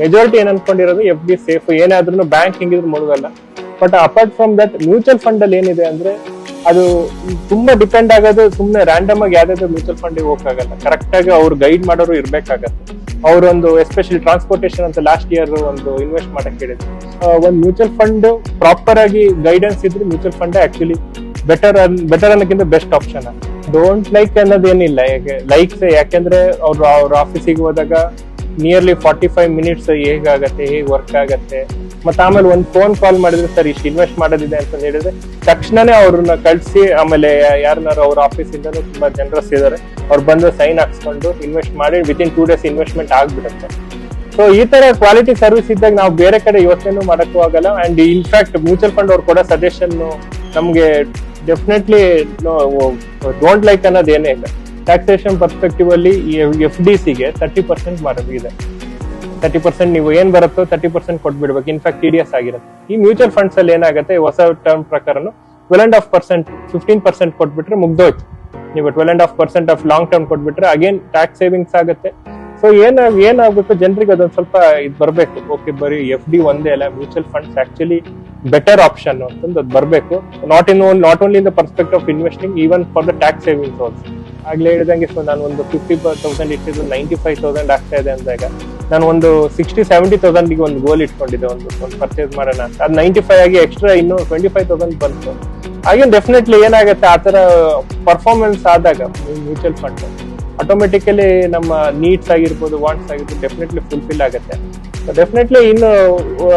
Majority ಏನ್ ಅನ್ಕೊಂಡಿರೋದು F D safe ಏನಾದ್ರೂ ಬ್ಯಾಂಕ್ ಹಿಂಗಿದ್ರು ಮುಳುಗಲ್ಲ. But apart from that mutual fund ಅಲ್ಲಿ ಏನಿದೆ ಅಂದ್ರೆ ಅದು ತುಂಬಾ ಡಿಪೆಂಡ್ ಆಗೋದು ಸುಮ್ಮನೆ ರ್ಯಾಂಡಮ್ ಆಗಿ ಯಾವ್ದಾದ್ರು ಮ್ಯೂಚುವಲ್ ಫಂಡ್ ಹೋಗಕ್ಕಾಗಲ್ಲ. ಕರೆಕ್ಟ್ ಆಗಿ ಅವ್ರು ಗೈಡ್ ಮಾಡೋರು ಇರ್ಬೇಕಾಗತ್ತೆ. ಅವರೊಂದು ಎಸ್ಪೆಷಲಿ ಟ್ರಾನ್ಸ್ಪೋರ್ಟೇಷನ್ ಅಂತ ಲಾಸ್ಟ್ ಇಯರ್ ಒಂದು ಇನ್ವೆಸ್ಟ್ ಮಾಡಕ್ ಹೇಳಿದ್ರು. ಒಂದು ಮ್ಯೂಚುವಲ್ ಫಂಡ್ ಪ್ರಾಪರ್ ಆಗಿ ಗೈಡೆನ್ಸ್ ಇದ್ರೆ mutual fund actually better better ಅನ್ನೋಕ್ಕಿಂತ best option don't like ಅನ್ನೋದೇನಿಲ್ಲ. ಲೈಕ್ಸ್ ಯಾಕೆಂದ್ರೆ ಅವ್ರು, ಅವ್ರ ಆಫೀಸಿಗೆ ಹೋದಾಗ ನಿಯರ್ಲಿ ಫಾರ್ಟಿ ಫೈವ್ ಮಿನಿಟ್ಸ್ ಹೇಗಾಗತ್ತೆ, ಹೇಗೆ ವರ್ಕ್ ಆಗತ್ತೆ. ಮತ್ತೆ ಆಮೇಲೆ ಒಂದು ಫೋನ್ ಕಾಲ್ ಮಾಡಿದ್ರೆ, ಸರ್, ಇಷ್ಟು ಇನ್ವೆಸ್ಟ್ ಮಾಡೋದಿದೆ ಅಂತ ಹೇಳಿದ್ರೆ, ತಕ್ಷಣನೇ ಅವ್ರನ್ನ ಕಳಿಸಿ, ಆಮೇಲೆ ಯಾರನ್ನಾರು ಅವ್ರ ಆಫೀಸ್ ಇಂದನೂ ತುಂಬಾ ಜನರಸ್ ಇದ್ದಾರೆ ಅವ್ರು ಬಂದು ಸೈನ್ ಹಾಕ್ಸ್ಕೊಂಡು ಇನ್ವೆಸ್ಟ್ ಮಾಡಿ ವಿತಿನ್ ಟೂ ಡೇಸ್ ಇನ್ವೆಸ್ಟ್ಮೆಂಟ್ ಆಗ್ಬಿಡುತ್ತೆ. ಸೊ ಈ ತರ ಕ್ವಾಲಿಟಿ ಸರ್ವಿಸ್ ಇದ್ದಾಗ ನಾವು ಬೇರೆ ಕಡೆ ಯೋಚನೆ ಮಾಡಕ್ಕೂ ಆಗಲ್ಲ. ಅಂಡ್ ಇನ್ಫ್ಯಾಕ್ಟ್ ಮ್ಯೂಚುವಲ್ ಫಂಡ್ ಅವ್ರು ಕೊಡೋ ಸಜೆಷನ್ ನಮ್ಗೆ ಡೆಫಿನೆಟ್ಲಿ ಡೋಂಟ್ ಲೈಕ್ ಅನ್ನೋದೇನೇ ಇಲ್ಲ. ಟ್ಯಾಕ್ಸೇಷನ್ ಪರ್ಸ್ಪೆಕ್ಟಿವ್ ಅಲ್ಲಿ ಎಫ್ ಡಿ ಸಿಗೆ ತರ್ಟಿ ಪರ್ಸೆಂಟ್ ಇದೆ. ತರ್ಟಿ ಪರ್ಸೆಂಟ್ ನೀವು ಏನ್ ಬರುತ್ತೋ thirty percent ಕೊಟ್ಬಿಡ್ಬೇಕು. In fact T D S ಆಗಿರುತ್ತೆ. ಈ ಮ್ಯೂಚುವಲ್ ಫಂಡ್ಸ್ ಅಲ್ಲಿ ಏನಾಗುತ್ತೆ ಹೊಸ term ಪ್ರಕಾರನು twelve and half percent fifteen percent ಕೊಟ್ಬಿಟ್ರೆ ಮುಗ್ದೋಯ್ತು. ನೀವು twelve and half percent of long term ಕೊಟ್ಬಿಟ್ರೆ ಅಗೇನ್ ಟ್ಯಾಕ್ಸ್ ಸೇವಿಂಗ್ಸ್ ಆಗುತ್ತೆ. ಸೊ ಏನ ಏನಾಗ್ಬೇಕು ಜನರಿಗೆ ಅದೊಂದು ಸ್ವಲ್ಪ ಇದು ಬರಬೇಕು. ಓಕೆ ಬರೀ ಎಫ್ ಡಿ ಒಂದೇ ಅಲ್ಲ mutual funds actually better option ಅಂತಂದು ಅದು ಬರಬೇಕು. Not in not only in the perspective of investing even for the tax savings also ಆಗ್ಲೇ ಹೇಳಿದಂಗೆ ಸೊ ನಾನು ಒಂದು ಫಿಫ್ಟಿ ತೌಸಂಡ್ ಇಟ್ಟಿದ್ದು ನೈಂಟಿ ಫೈವ್ ತೌಸಂಡ್ ಆಗ್ತಾ ಇದೆ ಅಂದಾಗ, ನಾನು ಒಂದು ಸಿಕ್ಸ್ಟಿ ಸೆವೆಂಟಿ ತೌಸಂಡಿಗೆ ಒಂದು ಗೋಲ್ ಇಟ್ಕೊಂಡಿದ್ದೆ, ಒಂದು ಒಂದು ಪರ್ಚೇಸ್ ಮಾಡೋಣ ಅಂತ. ಅದು ನೈಂಟಿ ಫೈವ್ ಆಗಿ ಎಕ್ಸ್ಟ್ರಾ ಇನ್ನು ಟ್ವೆಂಟಿ ಫೈವ್ ತೌಸಂಡ್ ಬಂತು. ಹಾಗೆ ಡೆಫಿನೆಟ್ಲಿ ಏನಾಗುತ್ತೆ, ಆ ಥರ ಪರ್ಫಾರ್ಮೆನ್ಸ್ ಆದಾಗ ಮ್ಯೂಚುವಲ್ ಫಂಡ್ ಆಟೋಮೆಟಿಕಲಿ ನಮ್ಮ ನೀಡ್ಸ್ ಆಗಿರ್ಬೋದು ವಾಂಟ್ಸ್ ಆಗಿರ್ಬೋದು ಡೆಫಿನೆಟ್ಲಿ ಫುಲ್ಫಿಲ್ ಆಗುತ್ತೆ. ಡೆಫಿನೆಟ್ಲಿ ಇನ್ನು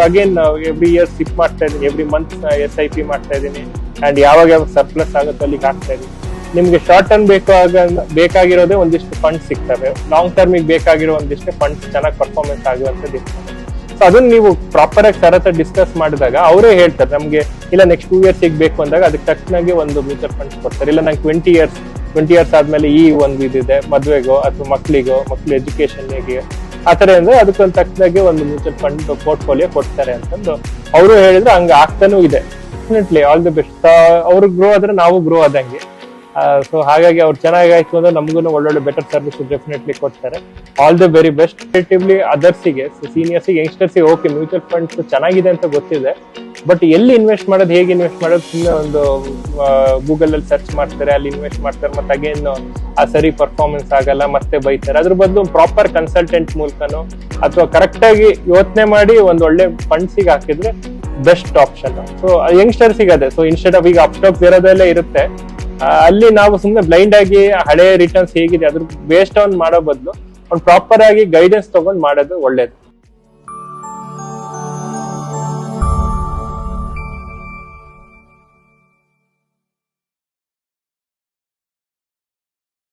ಅಗೇನ್ ಎವ್ರಿ ಇಯರ್ ಸಿಪ್ ಮಾಡ್ತಾ ಇದ್ದೀನಿ every month S I P ಮಾಡ್ತಾ ಇದ್ದೀನಿ ಅಂಡ್ ಯಾವಾಗ ಯಾವಾಗ ಸರ್ಪ್ಲಸ್ ಆಗುತ್ತೆ ಅಲ್ಲಿಗೆ ಹಾಕ್ತಾ ಇದ್ದೀನಿ ನಿಮ್ಗೆ ಶಾರ್ಟ್ ಟರ್ಮ್ ಬೇಕಾಗ ಬೇಕಾಗಿರೋದೇ ಒಂದಿಷ್ಟು ಫಂಡ್ಸ್ ಸಿಗ್ತವೆ. ಲಾಂಗ್ ಟರ್ಮಿಗೆ ಬೇಕಾಗಿರೋ ಒಂದಿಷ್ಟು ಫಂಡ್ಸ್ ಚೆನ್ನಾಗಿ ಪರ್ಫಾರ್ಮೆನ್ಸ್ ಆಗುವಂಥದ್ದು ಇರ್ತದೆ. ಸೊ ಅದನ್ನ ನೀವು ಪ್ರಾಪರ್ ಆಗಿ ಡಿಸ್ಕಸ್ ಮಾಡಿದಾಗ ಅವರೇ ಹೇಳ್ತಾರೆ, ನಮಗೆ ಇಲ್ಲ ನೆಕ್ಸ್ಟ್ ಟೂ ಇಯರ್ಸ್ ಬೇಕು ಅಂದಾಗ ಅದಕ್ಕೆ ತಕ್ಷಣಗೆ ಒಂದು ಮ್ಯೂಚುವಲ್ ಫಂಡ್ಸ್ ಕೊಡ್ತಾರೆ. ಇಲ್ಲ, ನಂಗೆ ಟ್ವೆಂಟಿ ಇಯರ್ಸ್ ಟ್ವೆಂಟಿ ಇಯರ್ಸ್ ಆದ್ಮೇಲೆ ಈ ಒಂದು ಇದಿದೆ ಮದುವೆಗೋ ಅಥವಾ ಮಕ್ಳಿಗೋ, ಮಕ್ಳ ಎಜುಕೇಶನ್ಗೆ ಆ ಥರ ಅಂದ್ರೆ ಅದಕ್ಕೊಂದು ತಕ್ಕದಾಗೆ ಒಂದು ಮ್ಯೂಚುವಲ್ ಫಂಡ್ ಪೋರ್ಟ್ಫೋಲಿಯೋ ಕೊಡ್ತಾರೆ ಅಂತಂದು ಅವರು ಹೇಳಿದ್ರೆ ಹಂಗೆ ಆಗ್ತಾನೂ ಇದೆ. ಡೆಫಿನೆಟ್ಲಿ ಆಲ್ ದಿ ಬೆಸ್ಟ್ ಅವ್ರಿಗೆ ಗ್ರೋ ಆದ್ರೆ ನಾವು ಗ್ರೋ ಆದಂಗೆ. ಸೊ ಹಾಗಾಗಿ ಅವ್ರು ಚೆನ್ನಾಗಾಯ್ತು ಅಂದ್ರೆ ನಮಗೂ ಒಳ್ಳೊಳ್ಳೆ ಬೆಟರ್ ಸರ್ವಿಸ್ ಡೆಫಿನೆಟ್ಲಿ ಕೊಡ್ತಾರೆ. All the very best relatively ಅದರ್ಸಿಗೆ ಸೀನಿಯರ್ಸಿಗೆ ಯಂಗ್ಸ್ಟರ್ಸಿಗೆ ಓಕೆ ಮ್ಯೂಚುವಲ್ ಫಂಡ್ಸ್ ಚೆನ್ನಾಗಿದೆ ಅಂತ ಗೊತ್ತಿದೆ. ಬಟ್ ಎಲ್ಲಿ ಇನ್ವೆಸ್ಟ್ ಮಾಡೋದು, ಹೇಗೆ ಇನ್ವೆಸ್ಟ್ ಮಾಡೋದು ಸುಮ್ಮನೆ ಒಂದು ಗೂಗಲ್ ಅಲ್ಲಿ ಸರ್ಚ್ ಮಾಡ್ತಾರೆ, ಅಲ್ಲಿ ಇನ್ವೆಸ್ಟ್ ಮಾಡ್ತಾರೆ, ಮತ್ತೆ ಅಗೇನ್ ಆ ಸರಿ ಪರ್ಫಾರ್ಮೆನ್ಸ್ ಆಗಲ್ಲ, ಮತ್ತೆ ಬೈತಾರೆ. ಅದ್ರ ಬದಲು ಪ್ರಾಪರ್ ಕನ್ಸಲ್ಟೆಂಟ್ ಮೂಲಕನೋ, ಅಥವಾ ಕರೆಕ್ಟ್ ಆಗಿ ಯೋಚನೆ ಮಾಡಿ ಒಂದು ಒಳ್ಳೆ ಫಂಡ್ಸಿಗೆ ಹಾಕಿದ್ರೆ ಬೆಸ್ಟ್ ಆಪ್ಷನ್ ಸೊ ಯಂಗ್ಸ್ಟರ್ಸಿಗೆ ಅದೇ. ಸೊ ಇನ್ಸ್ಟೆಡ್ ಆಫ್ ಈಗ ಅಪ್ಸ್ಟಾಕ್ಸ್ ಇರೋದೆಲ್ಲ ಇರುತ್ತೆ ಅಲ್ಲಿ ನಾವು ಸುಮ್ಮನೆ ಬ್ಲೈಂಡ್ ಆಗಿ ಹಳೆ ರಿಟರ್ನ್ಸ್ ಹೇಗಿದೆ, ಅದ್ರ ಬೇಸ್ಡ್ ಆನ್ ಮಾಡೋ ಬದಲು ಒಂದು ಪ್ರಾಪರ್ ಆಗಿ ಗೈಡೆನ್ಸ್ ತಗೊಂಡ್ ಮಾಡೋದು ಒಳ್ಳೇದು.